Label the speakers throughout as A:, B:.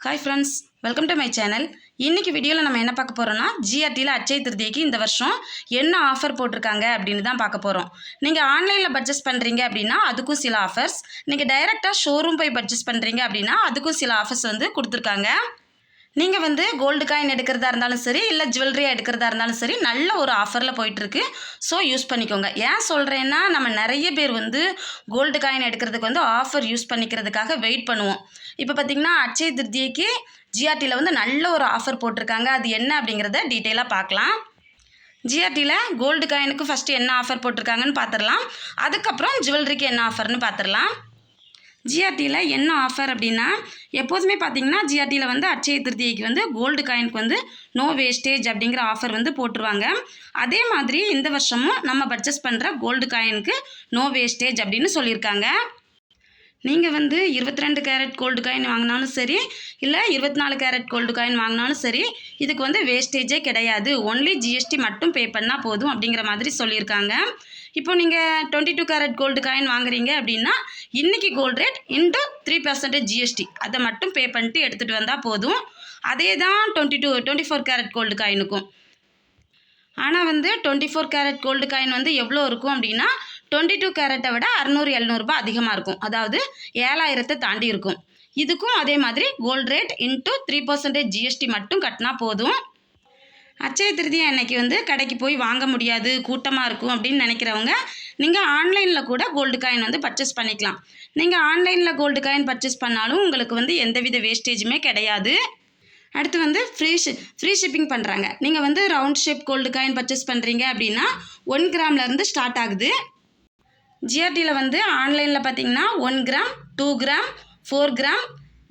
A: Hi friends welcome to my channel இன்றைக்கி வீடியோவில் நம்ம என்ன பார்க்க போகிறோம்னா ஜிஆர்டியில் அச்சய திருதிக்கு இந்த வருஷம் என்ன ஆஃபர் போட்டிருக்காங்க அப்படின்னு தான் பார்க்க போகிறோம் நீங்கள் ஆன்லைனில் பர்ச்சேஸ் பண்ணுறீங்க அப்படின்னா அதுக்கும் சில ஆஃபர்ஸ் நீங்கள் டைரெக்டாக ஷோரூம் போய் பர்ச்சேஸ் பண்ணுறீங்க அப்படின்னா அதுக்கும் சில ஆஃபர்ஸ் வந்து கொடுத்துருக்காங்க. நீங்கள் வந்து கோல்டு காயின் எடுக்கிறதா இருந்தாலும் சரி இல்லை ஜுவல்லரியாக எடுக்கிறதா இருந்தாலும் சரி நல்ல ஒரு ஆஃபரில் போயிட்டுருக்கு. ஸோ யூஸ் பண்ணிக்கோங்க. ஏன் சொல்கிறேன்னா நம்ம நிறைய பேர் வந்து கோல்டு காயின் எடுக்கிறதுக்கு வந்து ஆஃபர் யூஸ் பண்ணிக்கிறதுக்காக வெயிட் பண்ணுவோம். இப்போ பார்த்திங்கன்னா அட்சய திருதியைக்கு ஜிஆர்டியில் வந்து நல்ல ஒரு ஆஃபர் போட்டிருக்காங்க. அது என்ன அப்படிங்கிறத டீட்டெயிலாக பார்க்கலாம். ஜிஆர்டியில் கோல்டு காயினுக்கு ஃபஸ்ட்டு என்ன ஆஃபர் போட்டிருக்காங்கன்னு பார்த்துடலாம் அதுக்கப்புறம் ஜுவல்லரிக்கு என்ன ஆஃபர்னு பார்த்துடலாம் ஜிஆர்டியில் என்ன ஆஃபர் அப்படின்னா எப்போதுமே பார்த்தீங்கன்னா ஜிஆர்டியில் வந்து அட்சய திருத்தியைக்கு வந்து கோல்டு காயினுக்கு வந்து நோ வேஸ்டேஜ் அப்படிங்கிற ஆஃபர் வந்து போட்டுருவாங்க. அதே மாதிரி இந்த வருஷமும் நம்ம பர்ச்சேஸ் பண்ணுற கோல்டு காயினுக்கு நோ வேஸ்டேஜ் அப்படின்னு சொல்லியிருக்காங்க. நீங்கள் வந்து இருபத்தி ரெண்டு கேரட் கோல்டு காயின் வாங்கினாலும் சரி இல்லை இருபத்தி நாலு கேரட் கோல்டு காயின் வாங்கினாலும் சரி இதுக்கு வந்து வேஸ்டேஜே கிடையாது. ஒன்லி ஜிஎஸ்டி மட்டும் பே பண்ணால் போதும் அப்படிங்கிற மாதிரி சொல்லியிருக்காங்க. இப்போ நீங்கள் twenty two carat gold coin வாங்குறீங்க அப்படின்னா இன்றைக்கி gold rate into three percentage GST அதை மட்டும் பே பண்ணிட்டு எடுத்துகிட்டு வந்தால் போதும். அதே தான் twenty two twenty four carat gold காயினுக்கும் ஆனால் வந்து twenty four carat gold coin வந்து எவ்வளோ இருக்கும் அப்படின்னா டுவெண்ட்டி டூ கேரட்டை விட அறநூறு எழுநூறுபா அதிகமாக இருக்கும். அதாவது ஏழாயிரத்தை தாண்டி இருக்கும். இதுக்கும் அதே மாதிரி gold rate into three percentage GST மட்டும் கட்டினா போதும். அச்சய திருதியா அன்னைக்கு வந்து கடைக்கு போய் வாங்க முடியாது கூட்டமாக இருக்கும் அப்படின்னு நினைக்கிறவங்க நீங்கள் ஆன்லைனில் கூட கோல்டு காயின் வந்து பர்ச்சேஸ் பண்ணிக்கலாம். நீங்கள் ஆன்லைனில் கோல்டு காயின் பர்ச்சேஸ் பண்ணாலும் உங்களுக்கு வந்து எந்தவித வேஸ்டேஜுமே கிடையாது. அடுத்து வந்து ஃப்ரீ ஷி ஃப்ரீ ஷிப்பிங் பண்ணுறாங்க நீங்கள் வந்து round shape gold coin purchase பண்ணுறீங்க அப்படின்னா ஒன் கிராம்லேருந்து ஸ்டார்ட் ஆகுது. ஜிஆர்டியில் வந்து ஆன்லைனில் பார்த்தீங்கன்னா one gram two gram four gram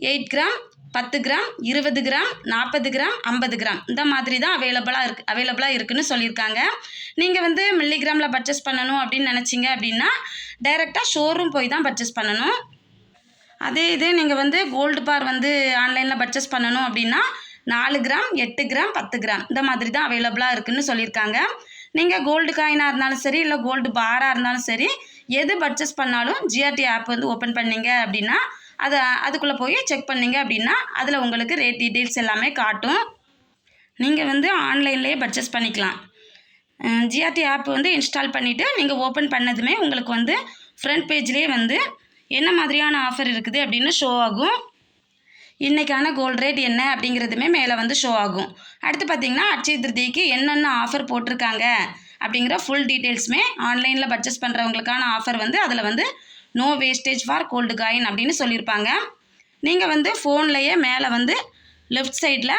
A: eight gram பத்து கிராம் இருபது கிராம் நாற்பது கிராம் ஐம்பது கிராம். இந்த மாதிரி தான் அவைலபிளாக இருக்கு அவைலபிளாக இருக்குன்னு சொல்லியிருக்காங்க. நீங்கள் வந்து மில்லிகிராமில் பர்ச்சேஸ் பண்ணணும் அப்படின்னு நினச்சிங்க அப்படின்னா டைரெக்டாக ஷோரூம் போய் தான் பர்ச்சேஸ் பண்ணணும். அதே இது நீங்கள் வந்து கோல்டு பார் வந்து ஆன்லைனில் பர்ச்சேஸ் பண்ணணும் அப்படின்னா நாலு கிராம் எட்டு கிராம் பத்து கிராம். இந்த மாதிரி தான் அவைலபிளாக இருக்குதுன்னு சொல்லியிருக்காங்க. நீங்கள் கோல்டு காயினாக இருந்தாலும் சரி இல்லை கோல்டு பாராக இருந்தாலும் சரி எது பர்ச்சேஸ் பண்ணாலும் ஜிஆர்டி ஆப் வந்து ஓப்பன் பண்ணீங்க அப்படின்னா அதை அதுக்குள்ளே போய் செக் பண்ணீங்க அப்படின்னா அதில் உங்களுக்கு ரேட் டீட்டெயில்ஸ் எல்லாமே காட்டும். நீங்கள் வந்து ஆன்லைன்லேயே பர்ச்சேஸ் பண்ணிக்கலாம். ஜிஆர்டி ஆப் வந்து இன்ஸ்டால் பண்ணிவிட்டு நீங்கள் ஓப்பன் பண்ணதுமே உங்களுக்கு வந்து ஃப்ரண்ட் பேஜ்லேயே வந்து என்ன மாதிரியான ஆஃபர் இருக்குது அப்படின்னு ஷோ ஆகும். இன்றைக்கான கோல்ட் ரேட் என்ன அப்படிங்கிறதுமே மேலே வந்து ஷோ ஆகும். அடுத்து பார்த்தீங்கன்னா அட்சய திருதிக்கு என்னென்ன ஆஃபர் போட்டிருக்காங்க அப்படிங்கிற ஃபுல் டீட்டெயில்ஸுமே ஆன்லைனில் பர்ச்சேஸ் பண்ணுறவங்களுக்கான ஆஃபர் வந்து அதில் வந்து no wastage for gold coin அப்படின்னு சொல்லியிருப்பாங்க. நீங்கள் வந்து ஃபோன்லேயே மேலே வந்து லெஃப்ட் சைடில்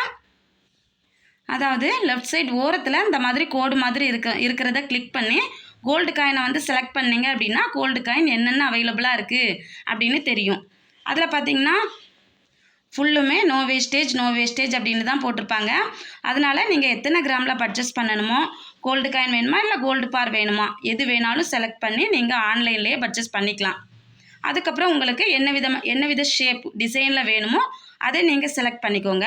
A: அதாவது லெஃப்ட் சைட் ஓரத்தில் இந்த மாதிரி கோடு மாதிரி இருக்க இருக்கிறத கிளிக் பண்ணி கோல்டு காயினை வந்து செலக்ட் பண்ணீங்க அப்படின்னா கோல்டு காயின் என்னென்ன அவைலபிளாக இருக்குது அப்படின்னு தெரியும். அதில் பார்த்தீங்கன்னா ஃபுல்லுமே நோ வேஸ்டேஜ் நோ வேஸ்டேஜ் அப்படின்னு தான் போட்டிருப்பாங்க. அதனால் நீங்கள் எத்தனை கிராமில் பர்ச்சேஸ் பண்ணணுமோ கோல்டு காயின் வேணுமா இல்லை கோல்டு பார் வேணுமா? எது வேணாலும் செலக்ட் பண்ணி நீங்கள் ஆன்லைன்லேயே பர்ச்சேஸ் பண்ணிக்கலாம். அதுக்கப்புறம் உங்களுக்கு என்ன விதமாக என்ன வித ஷேப் டிசைனில் வேணுமோ அதை நீங்கள் செலக்ட் பண்ணிக்கோங்க.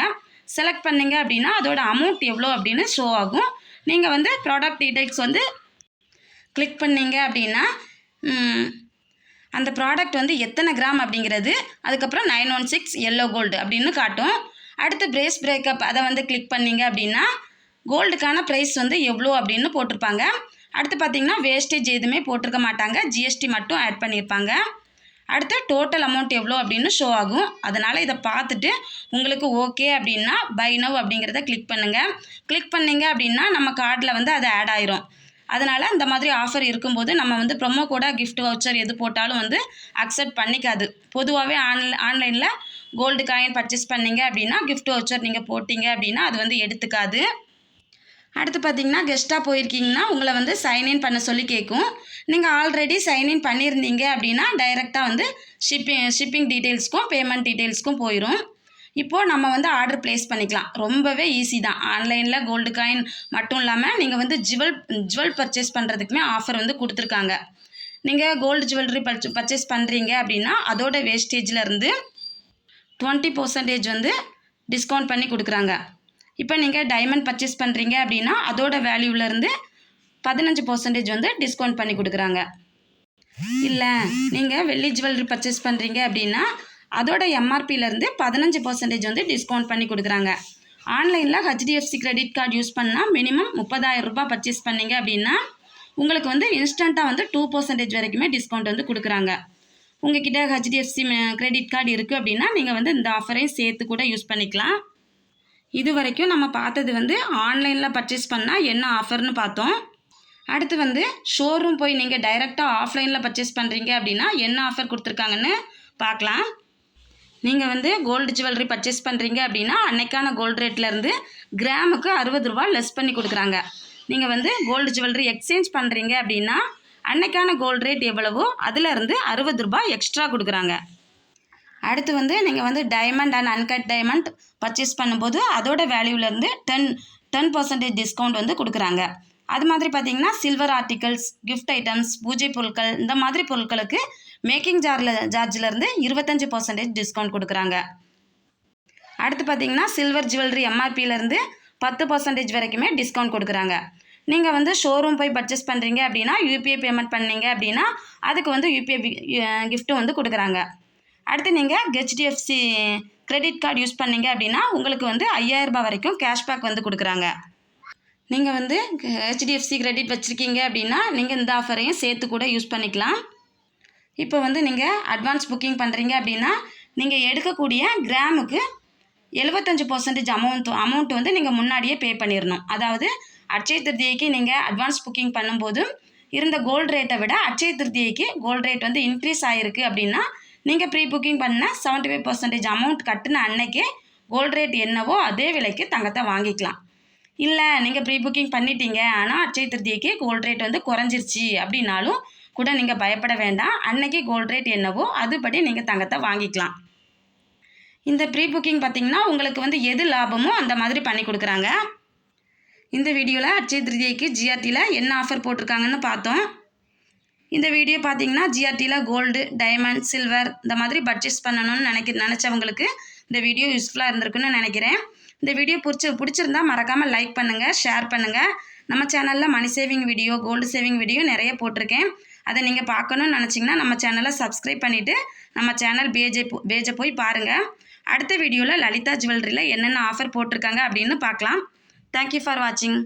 A: செலக்ட் பண்ணிங்க அப்படின்னா அதோட அமௌண்ட் எவ்வளோ அப்படின்னு ஷோ ஆகும். நீங்கள் வந்து ப்ராடக்ட் டீடைல்ஸ் வந்து கிளிக் பண்ணிங்க அப்படின்னா அந்த ப்ராடக்ட் வந்து எத்தனை கிராம் அப்படிங்கிறது அதுக்கப்புறம் nine one six yellow gold அப்படின்னு காட்டும். அடுத்து பிரேஸ் பிரேக்கப் அதை வந்து கிளிக் பண்ணிங்க அப்படின்னா கோல்டுக்கான ப்ரைஸ் வந்து எவ்வளோ அப்படின்னு போட்டிருப்பாங்க. அடுத்து பார்த்திங்கன்னா வேஸ்டேஜ் எதுவுமே போட்டிருக்க மாட்டாங்க. ஜிஎஸ்டி மட்டும் ஆட் பண்ணியிருப்பாங்க. அடுத்து டோட்டல் அமௌண்ட் எவ்வளோ அப்படின்னு ஷோ ஆகும். அதனால் இதை பார்த்துட்டு உங்களுக்கு ஓகே அப்படின்னா பை நவ் அப்படிங்கிறத கிளிக் பண்ணுங்கள் கிளிக் பண்ணீங்க அப்படின்னா நம்ம கார்டில் வந்து அது ஆட் ஆயிரும். அதனால் இந்த மாதிரி ஆஃபர் இருக்கும்போது நம்ம வந்து ப்ரொமோ கோடாக கிஃப்ட் வவுச்சர் எது போட்டாலும் வந்து அக்செப்ட் பண்ணிக்காது. பொதுவாகவே ஆன்ல ஆன்லைனில் கோல்டு காயின் பர்ச்சேஸ் பண்ணீங்க அப்படின்னா கிஃப்ட் வவுச்சர் நீங்கள் போட்டிங்க அப்படின்னா அது வந்து எடுத்துக்காது. அடுத்து பார்த்தீங்கன்னா கெஸ்ட்டாக போயிருக்கீங்கன்னா உங்களை வந்து சைன்இன் பண்ண சொல்லி கேட்கும். நீங்கள் ஆல்ரெடி சைன்இன் பண்ணியிருந்தீங்க அப்படின்னா டைரெக்டாக வந்து ஷிப்பிங் ஷிப்பிங் டீட்டெயில்ஸ்க்கும் பேமெண்ட் டீட்டெயில்ஸ்க்கும் போயிடும் இப்போது நம்ம வந்து ஆர்டர் ப்ளேஸ் பண்ணிக்கலாம். ரொம்பவே ஈஸி தான். ஆன்லைனில் கோல்டு காயின் மட்டும் இல்லாமல் நீங்கள் வந்து ஜுவல் ஜுவல் பர்ச்சேஸ் பண்ணுறதுக்குமே ஆஃபர் வந்து கொடுத்துருக்காங்க. நீங்கள் கோல்டு ஜுவல்லரி பர்ச் பர்ச்சேஸ் பண்ணுறீங்க அப்படின்னா அதோட வேஸ்டேஜில் இருந்து டுவெண்ட்டி பர்சன்டேஜ் வந்து டிஸ்கவுண்ட் பண்ணி கொடுக்குறாங்க. இப்போ நீங்கள் டைமண்ட் பர்ச்சேஸ் பண்ணுறீங்க அப்படின்னா அதோட வேல்யூவிலேருந்து பதினஞ்சு பர்சன்டேஜ் வந்து டிஸ்கவுண்ட் பண்ணி கொடுக்குறாங்க. இல்லை நீங்கள் வெள்ளி ஜுவல்லரி பர்ச்சேஸ் பண்ணுறீங்க அப்படின்னா அதோட எம்ஆர்பியிலேருந்து பதினஞ்சு பர்சன்டேஜ் வந்து டிஸ்கவுண்ட் பண்ணி கொடுக்குறாங்க. ஆன்லைனில் ஹெச்டிஎஃப்சி கிரெடிட் கார்டு யூஸ் பண்ணால் மினிமம் முப்பதாயிரம் ரூபாய் பர்ச்சேஸ் பண்ணீங்க அப்படின்னா உங்களுக்கு வந்து இன்ஸ்டண்ட்டாக வந்து டூ பர்சன்டேஜ் வரைக்குமே டிஸ்கவுண்ட் வந்து கொடுக்குறாங்க. உங்ககிட்ட ஹெச்டிஎஃப்சி கிரெடிட் கார்டு இருக்குது அப்படின்னா நீங்கள் வந்து இந்த ஆஃபரையும் சேர்த்து கூட யூஸ் பண்ணிக்கலாம். இது வரைக்கும் நம்ம பார்த்தது வந்து ஆன்லைனில் பர்ச்சேஸ் பண்ணால் என்ன ஆஃபர்னு பார்த்தோம். அடுத்து வந்து ஷோரூம் போய் நீங்கள் டைரெக்டாக ஆஃப்லைனில் பர்ச்சேஸ் பண்ணுறீங்க அப்படின்னா என்ன ஆஃபர் கொடுத்துருக்காங்கன்னு பார்க்கலாம். நீங்கள் வந்து கோல்டு ஜுவல்லரி பர்ச்சேஸ் பண்ணுறீங்க அப்படின்னா அன்னைக்கான கோல்டு ரேட்லேருந்து கிராமுக்கு அறுபது ரூபா லெஸ் பண்ணி கொடுக்குறாங்க. நீங்கள் வந்து கோல்டு ஜுவல்லரி எக்ஸ்சேஞ்ச் பண்ணுறீங்க அப்படின்னா அன்னைக்கான கோல்டு ரேட் எவ்வளவோ அதுலேருந்து அறுபது ரூபாய் எக்ஸ்ட்ரா கொடுக்குறாங்க. அடுத்து வந்து நீங்கள் வந்து diamond and uncut diamond purchase பண்ணும்போது அதோட வேல்யூலேருந்து டென் டென் பர்சன்டேஜ் டிஸ்கவுண்ட் வந்து கொடுக்குறாங்க. அது மாதிரி பார்த்தீங்கன்னா சில்வர் ஆர்டிகல்ஸ் கிஃப்ட் ஐட்டம்ஸ் பூஜை பொருட்கள் இந்த மாதிரி பொருட்களுக்கு மேக்கிங் ஜாரில் ஜார்ஜிலேருந்து இருபத்தஞ்சி பர்சன்டேஜ் டிஸ்கவுண்ட் கொடுக்குறாங்க. அடுத்து பார்த்தீங்கன்னா சில்வர் ஜுவல்லரி எம்ஆர்பியிலேருந்து பத்து பர்சன்டேஜ் வரைக்குமே டிஸ்கவுண்ட் கொடுக்குறாங்க. நீங்கள் வந்து ஷோரூம் போய் பர்ச்சேஸ் பண்ணுறீங்க அப்படின்னா யூபிஐ பேமெண்ட் பண்ணீங்க அப்படின்னா அதுக்கு வந்து யூபிஐ கிஃப்ட்டும் uh, வந்து கொடுக்குறாங்க. அடுத்து நீங்கள் ஹெச்டிஎஃப்சி கிரெடிட் கார்டு யூஸ் பண்ணீங்க அப்படின்னா உங்களுக்கு வந்து ஐயாயிரரூபா வரைக்கும் கேஷ்பேக் வந்து கொடுக்குறாங்க. நீங்கள் வந்து ஹெச்டிஎஃப்சி கிரெடிட் வச்சுருக்கீங்க அப்படின்னா நீங்கள் இந்த ஆஃபரையும் சேர்த்து கூட யூஸ் பண்ணிக்கலாம். இப்போ வந்து நீங்கள் அட்வான்ஸ் புக்கிங் பண்ணுறீங்க அப்படின்னா நீங்கள் எடுக்கக்கூடிய கிராமுக்கு எழுபத்தஞ்சு பர்சன்டேஜ் அமௌண்ட் அமௌண்ட் வந்து நீங்கள் முன்னாடியே பே பண்ணிடணும் அதாவது அட்சய திருதியைக்கு நீங்கள் அட்வான்ஸ் புக்கிங் பண்ணும்போது இருந்த கோல்டு ரேட்டை விட அட்சய திருதியைக்கு கோல்டு ரேட் வந்து இன்க்ரீஸ் ஆகிருக்கு அப்படின்னா நீங்கள் ப்ரீ புக்கிங் பண்ண செவன்ட்டி ஃபைவ் பர்சன்டேஜ் அமௌண்ட் கட்டின அன்னைக்கே கோல்டு ரேட் என்னவோ அதே விலைக்கு தங்கத்தை வாங்கிக்கலாம். இல்லை நீங்கள் ப்ரீ புக்கிங் பண்ணிட்டீங்க ஆனால் அச்சய திருத்திக்கு கோல்டு ரேட் வந்து குறைஞ்சிருச்சு அப்படின்னாலும் கூட நீங்கள் பயப்பட வேண்டாம். அன்னைக்கு கோல்டு ரேட் என்னவோ அதுபடி நீங்கள் தங்கத்தை வாங்கிக்கலாம். இந்த ப்ரீ புக்கிங் பார்த்தீங்கன்னா உங்களுக்கு வந்து எது லாபமோ அந்த மாதிரி பண்ணி கொடுக்குறாங்க. இந்த வீடியோவில் அட்சய திருதியைக்கு ஜிஆர்டியில் என்ன ஆஃபர் போட்டிருக்காங்கன்னு பார்த்தோம். இந்த வீடியோ பார்த்தீங்கன்னா ஜிஆர்டியில் கோல்டு டைமண்ட் சில்வர் இந்த மாதிரி பர்ச்சேஸ் பண்ணணும்னு நினைக்க நினச்சவங்களுக்கு இந்த வீடியோ யூஸ்ஃபுல்லாக இருந்திருக்குன்னு நினைக்கிறேன். இந்த வீடியோ பிடிச்சி பிடிச்சிருந்தா மறக்காமல் லைக் பண்ணுங்கள் ஷேர் பண்ணுங்கள் நம்ம சேனலில் money saving video gold saving video நிறைய போட்டிருக்கேன். அதை நீங்கள் பார்க்கணும்னு நினச்சிங்கன்னா நம்ம சேனலை சப்ஸ்கிரைப் பண்ணிவிட்டு நம்ம சேனல் பேஜை போ பேஜை போய் பாருங்கள் அடுத்த வீடியோவில் லலிதா ஜுவல்லரியில் என்னென்ன ஆஃபர் போட்டிருக்காங்க அப்படின்னு பார்க்கலாம். தேங்க்யூ ஃபார் வாட்சிங்